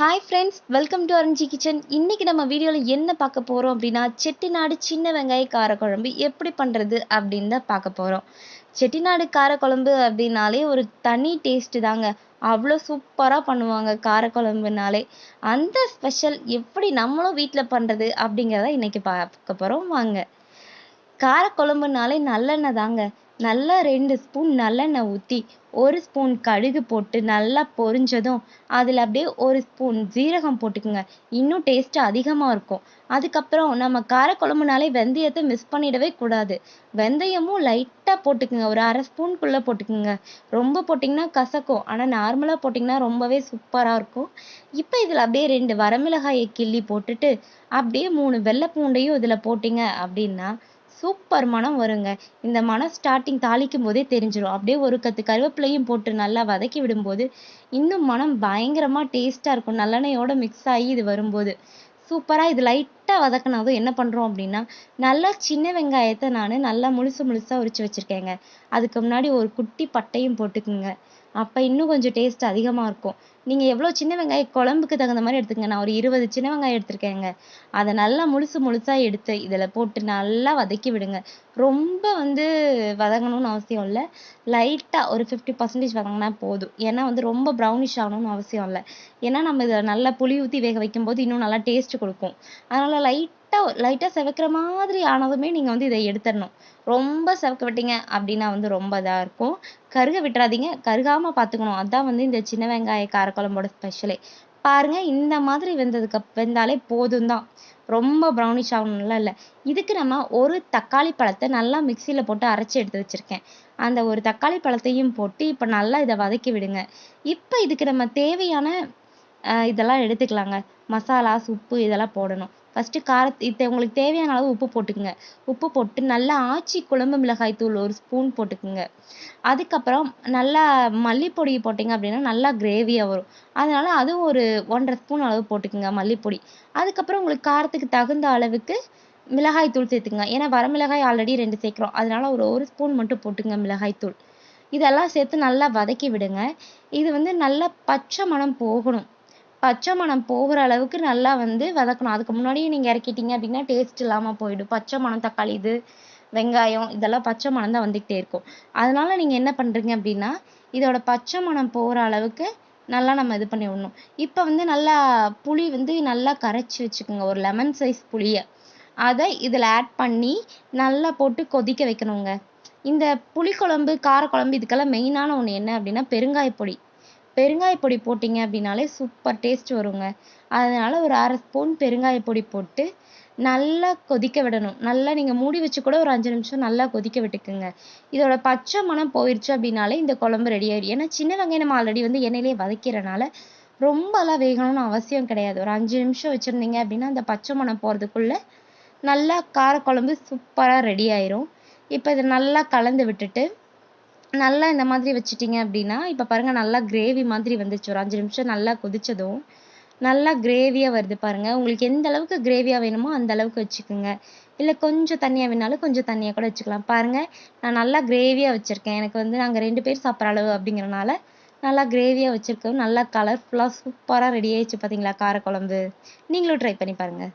Hi friends welcome to Aranji kitchen இன்னைக்கு நம்ம வீடியோவில் என்ன பார்க்க போகிறோம் அப்படின்னா செட்டிநாடு சின்ன வெங்காய காரக்குழம்பு எப்படி பண்ணுறது அப்படின்னு தான் பார்க்க போகிறோம் செட்டிநாடு காரக்குழம்பு அப்படின்னாலே ஒரு தனி டேஸ்ட்டு தாங்க. அவ்வளோ சூப்பராக பண்ணுவாங்க காரக்குழம்புனாலே. அந்த ஸ்பெஷல் எப்படி நம்மளும் வீட்டில் பண்ணுறது அப்படிங்கிறத இன்றைக்கி பார்க்க போகிறோம் வாங்க. காரக்குழம்புனாலே நல்லெண்ணெய் தாங்க. நல்லா ரெண்டு ஸ்பூன் நல்லெண்ணெய் ஊற்றி ஒரு ஸ்பூன் கடுகு போட்டு நல்லா பொரிஞ்சதும் அதில் அப்படியே ஒரு ஸ்பூன் ஜீரகம் போட்டுக்குங்க. இன்னும் டேஸ்ட் அதிகமாக இருக்கும். அதுக்கப்புறம் நம்ம காரக்குழம்புனாலே வெந்தயத்தை மிஸ் பண்ணிடவே கூடாது. வெந்தயமும் லைட்டாக போட்டுக்குங்க. ஒரு அரை ஸ்பூன்குள்ளே போட்டுக்குங்க. ரொம்ப போட்டிங்கன்னா கசக்கும். ஆனால் நார்மலாக போட்டிங்கன்னா ரொம்பவே சூப்பராக இருக்கும். இப்போ இதில் அப்படியே ரெண்டு வரமிளகாயை கிள்ளி போட்டுட்டு அப்படியே மூணு வெள்ளை பூண்டையும் இதில் போட்டிங்க அப்படின்னா சூப்பர் மனம் வருங்க. இந்த மனம் ஸ்டார்டிங் தாளிக்கும் போதே தெரிஞ்சிடும் அப்படியே ஒரு கத்து கருவேப்பிலையும் போட்டு நல்லா வதக்கி விடும்போது இன்னும் மனம் பயங்கரமா டேஸ்ட்டாக இருக்கும். நல்லெண்ணெயோட மிக்ஸ் ஆகி இது வரும்போது. சூப்பரா இது லைட்டா வதக்கினதும் என்ன பண்றோம் அப்படின்னா நல்லா சின்ன வெங்காயத்தை நான் நல்லா முழுசு முழுசா உரிச்சு வச்சிருக்கேங்க. அதுக்கு முன்னாடி ஒரு குட்டி பட்டையும் போட்டுக்குங்க. அப்ப இன்னும் கொஞ்சம் டேஸ்ட் அதிகமா இருக்கும். நீங்கள் எவ்வளோ சின்ன வெங்காயம் குழம்புக்கு தகுந்த மாதிரி எடுத்துக்கங்க. நான் ஒரு இருபது சின்ன வெங்காயம் எடுத்திருக்கேங்க. அதை நல்லா முழுசு முழுசாக எடுத்து இதில் போட்டு நல்லா வதக்கி விடுங்க. ரொம்ப வந்து வதங்கணும்னு அவசியம் இல்லை. லைட்டாக ஒரு ஃபிஃப்டி பர்சன்டேஜ் வதங்கினா போதும். ஏன்னா வந்து ரொம்ப ப்ரௌனிஷ் ஆகணும்னு அவசியம் இல்லை. ஏன்னா நம்ம இதை நல்லா புளி ஊற்றி வேக வைக்கும் போது இன்னும் நல்லா டேஸ்ட் கொடுக்கும். அதனால் லைட் லைட்டாக லைட்டாக செவக்கிற மாதிரி ஆனதுமே நீங்கள் வந்து இதை எடுத்துடணும். ரொம்ப செவக்க விட்டீங்க அப்படின்னா வந்து ரொம்ப இதாக இருக்கும். கருக விட்டுறாதீங்க. கருகாமல் பார்த்துக்கணும். அதுதான் வந்து இந்த சின்ன வெங்காய காரக்குழம்போட ஸ்பெஷலே பாருங்க இந்த மாதிரி வெந்ததுக்கு வெந்தாலே போதும் தான் ரொம்ப ப்ரௌனிஷ் ஆகணும்லாம் இல்லை. இதுக்கு நம்ம ஒரு தக்காளி பழத்தை நல்லா மிக்சியில் போட்டு அரைச்சி எடுத்து வச்சுருக்கேன். அந்த ஒரு தக்காளி பழத்தையும் போட்டு இப்போ நல்லா இதை வதக்கி விடுங்க. இப்போ இதுக்கு நம்ம தேவையான இதெல்லாம் எடுத்துக்கலாங்க. மசாலாஸ் உப்பு இதெல்லாம் போடணும். ஃபஸ்ட்டு காரத் இது உங்களுக்கு தேவையான அளவு உப்பு போட்டுக்குங்க. உப்பு போட்டு நல்லா ஆச்சி குழம்பு மிளகாய் தூள் ஒரு ஸ்பூன் போட்டுக்குங்க. அதுக்கப்புறம் நல்லா மல்லிப்பொடி போட்டிங்க அப்படின்னா நல்லா கிரேவியாக வரும். அதனால் அதுவும் ஒரு ஒன்றரை ஸ்பூன் அளவு போட்டுக்கங்க மல்லிப்பொடி. அதுக்கப்புறம் உங்களுக்கு காரத்துக்கு தகுந்த அளவுக்கு மிளகாய் தூள் சேர்த்துக்கங்க. ஏன்னா வரமிளகாய் ஆல்ரெடி ரெண்டு சேர்க்குறோம். அதனால் ஒரு ஒரு ஸ்பூன் மட்டும் போட்டுங்க மிளகாய் தூள். இதெல்லாம் சேர்த்து நல்லா வதக்கி விடுங்க. இது வந்து நல்லா பச்சை மணம் போகணும். பச்சை மணம் போகிற அளவுக்கு நல்லா வந்து வதக்கணும். அதுக்கு முன்னாடியே நீங்கள் இறக்கிட்டீங்க அப்படின்னா டேஸ்ட் இல்லாமல் போயிடும். பச்சை மணம் தக்காளி இது வெங்காயம் இதெல்லாம் பச்சை மணம் தான் வந்துக்கிட்டே இருக்கும். அதனால நீங்கள் என்ன பண்ணுறீங்க அப்படின்னா இதோட பச்சை மணம் போகிற அளவுக்கு நல்லா நம்ம இது பண்ணி விடணும். இப்போ வந்து நல்லா புளி வந்து நல்லா கரைச்சி வச்சுக்கோங்க. ஒரு லெமன் சைஸ் புளியை. அதை இதில் ஆட் பண்ணி நல்லா போட்டு கொதிக்க வைக்கணுங்க. இந்த புளிக்குழம்பு காரக்குழம்பு இதுக்கெல்லாம் மெயினான ஒன்று என்ன அப்படின்னா பெருங்காய பொடி. பெருங்காய பொடி போட்டிங்க அப்படின்னாலே சூப்பர் டேஸ்ட் வருங்க. அதனால் ஒரு அரை ஸ்பூன் பெருங்காய பொடி போட்டு நல்லா கொதிக்க விடணும். நல்லா நீங்கள் மூடி வச்சு கூட ஒரு அஞ்சு நிமிஷம் நல்லா கொதிக்க விட்டுக்குங்க. இதோட பச்சை மணம் போயிடுச்சு அப்படின்னாலே இந்த குழம்பு ரெடி ஆயிடும். ஏன்னா சின்ன வெங்காயம் நம்ம ஆல்ரெடி வந்து எண்ணெயிலே வதக்கிறனால ரொம்பலாம் வேகணும்னு அவசியம் கிடையாது. ஒரு அஞ்சு நிமிஷம் வச்சுருந்தீங்க அப்படின்னா அந்த பச்சை மணம் போகிறதுக்குள்ளே நல்லா காரக்குழம்பு சூப்பராக ரெடி ஆயிரும். இப்போ இதை நல்லா கலந்து விட்டுட்டு நல்லா இந்த மாதிரி வச்சிட்டிங்க அப்படின்னா இப்போ பாருங்கள் நல்லா கிரேவி மாதிரி வந்துச்சு. ஒரு அஞ்சு நிமிஷம் நல்லா கொதித்ததும் நல்லா கிரேவியாக வருது பாருங்கள் உங்களுக்கு எந்த அளவுக்கு கிரேவியாக வேணுமோ அந்த அளவுக்கு வச்சுக்கோங்க. இல்லை கொஞ்சம் தண்ணியாக வேணாலும் கொஞ்சம் தண்ணியாக கூட வச்சுக்கலாம். பாருங்கள் நான் நல்லா கிரேவியாக வச்சுருக்கேன். எனக்கு வந்து நாங்கள் ரெண்டு பேர் சாப்பிட்ற அளவு அப்படிங்கிறனால நல்லா கிரேவியாக வச்சுருக்கோம். நல்லா கலர்ஃபுல்லாக சூப்பராக ரெடி ஆயிடுச்சு பார்த்தீங்களா காரக்குழம்பு? நீங்களும் ட்ரை பண்ணி பாருங்கள்